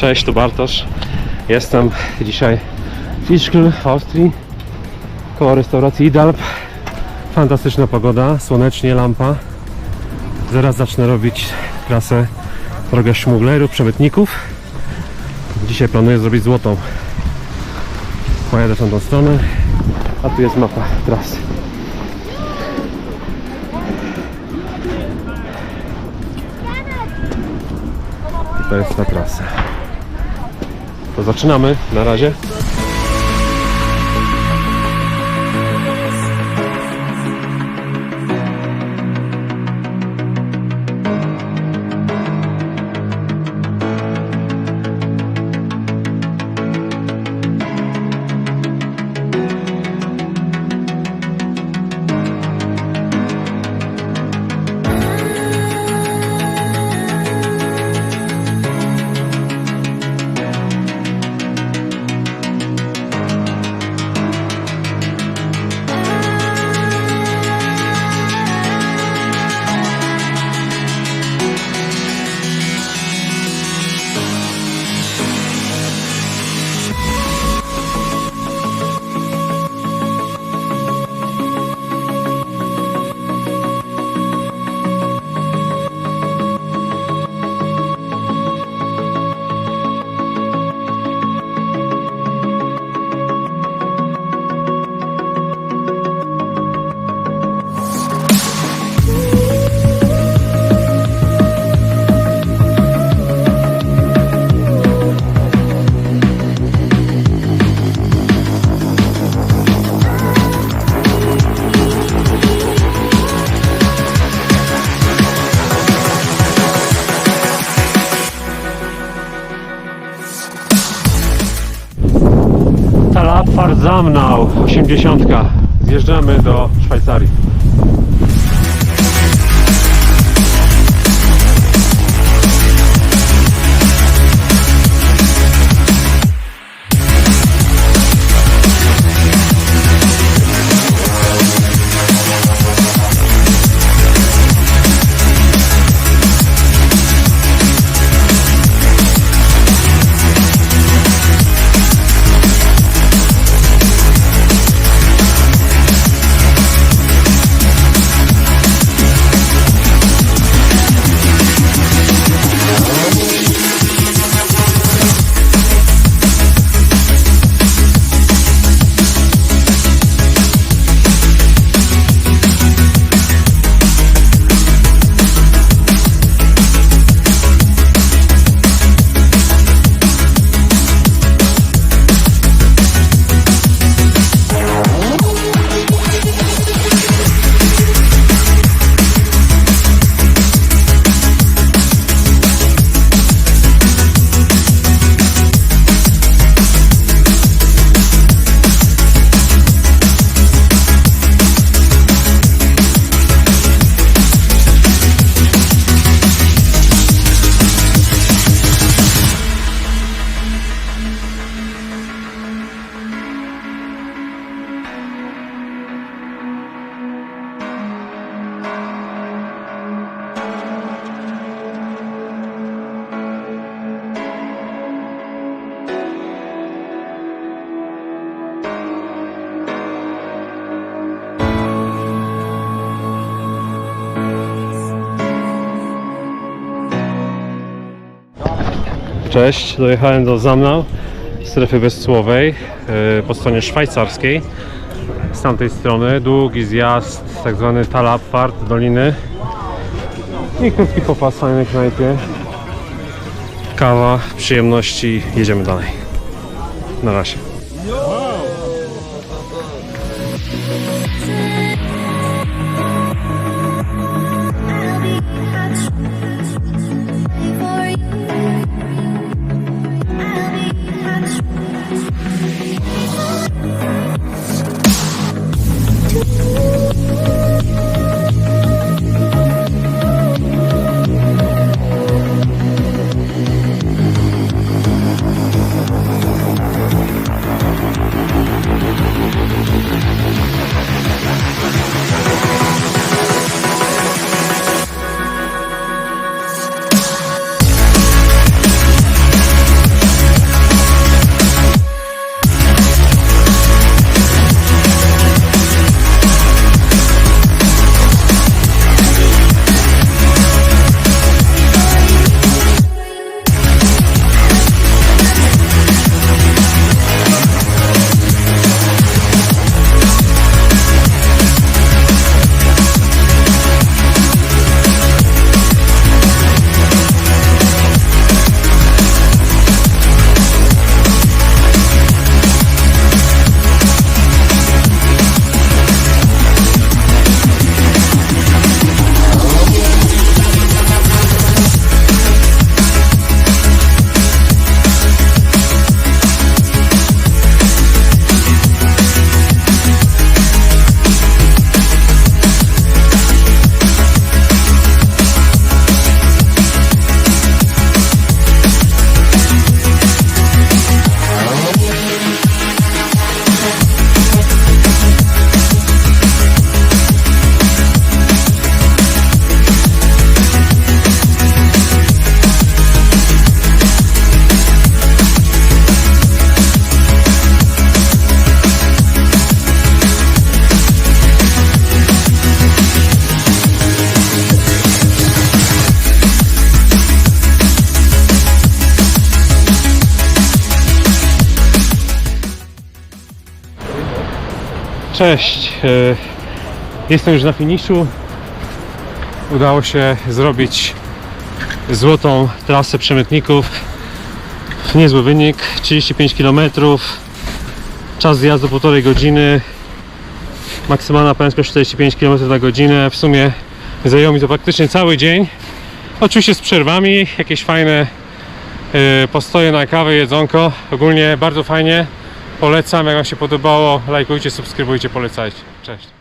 Cześć, tu Bartosz. Jestem dzisiaj w Fischl w Austrii koło restauracji Idalp. Fantastyczna pogoda, słonecznie, lampa. Zaraz zacznę robić trasę drogę szmuglerów, przemytników. Dzisiaj planuję zrobić złotą. Pojadę w tamtą stronę, a tu jest mapa trasy. To jest ta trasa. Zaczynamy na razie. Zamnau 80. Zjeżdżamy do Szwajcarii. Cześć, dojechałem do Zamnau, strefy bezcłowej yy, po stronie szwajcarskiej. Z tamtej strony długi zjazd, tak zwany Talabfahrt, doliny. I krótki popas w fajnej knajpie. Kawa, przyjemności, jedziemy dalej. Na razie. Cześć. e, Jestem już na finiszu. Udało się zrobić złotą trasę przemytników. Niezły wynik, 35 km. Czas zjazdu 1,5 godziny. Maksymalna prędkość 45 km na godzinę. W sumie zajęło mi to praktycznie cały dzień. Oczywiście z przerwami, jakieś fajne e, postoje na kawę, jedzonko. Ogólnie bardzo fajnie. Polecam, jak Wam się podobało, lajkujcie, subskrybujcie, polecajcie. Cześć.